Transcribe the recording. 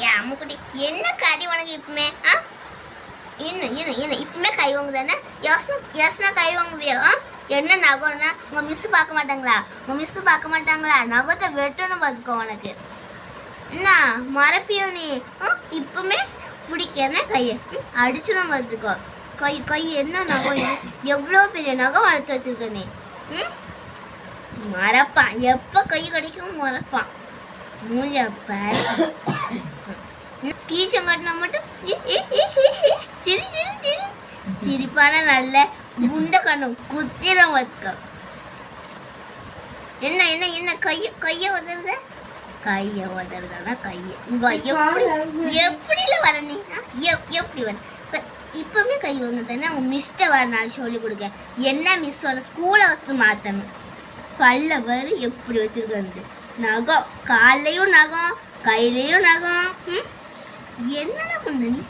ஏ அம்முக்குட்டி என்ன கடி உனக்கு இப்பவுமே ஆ? என்ன என்ன என்ன இப்பவுமே கை வாங்குதானே? யோசனை யோசனை கை வாங்குவியா? ஆ? என்ன நகம்னா உங்கள் மிஸ்ஸு பார்க்க மாட்டாங்களா? உங்கள் மிஸ்ஸு பார்க்க மாட்டாங்களா? நகத்தை வெட்டணும் பார்த்துக்கோ உனக்கு. என்ன மறப்பியோ நீ? ஆ? இப்பவுமே பிடிக்கன கையை ம், பார்த்துக்கோ. கை கை என்ன நகம்? எவ்வளோ பெரிய நகம் வளர்த்து வச்சுருக்க நீ? ம்? மறப்பான் எப்போ கை கிடைக்கும் மறப்பான் மூஞ்ச பாரு. டீச்சர் கட்டினா மட்டும். சிரி சிரி சிரி. சிரிப்பான நல்ல. குண்ட கண்ணும் குத்திரம் வச்சுக்கோ என்ன என்ன என்ன? கைய கைய உதவுத? கைய உதவுதானா? கைய. எப்படி எப்படில வர நீ? எப்படி வர? இப்பவுமே கை வாங்க தானே உன் மிஸ்ட வர நான் சொல்லி கொடுக்க என்ன மிஸ் வர? ஸ்கூலை ஃபஸ்ட்டு மாற்றணும் பல்ல வரு எப்படி வச்சிருக்கேன் நகம். கால்லையும் நகம். கையிலையும் நகம் ம்? பண்ண நீ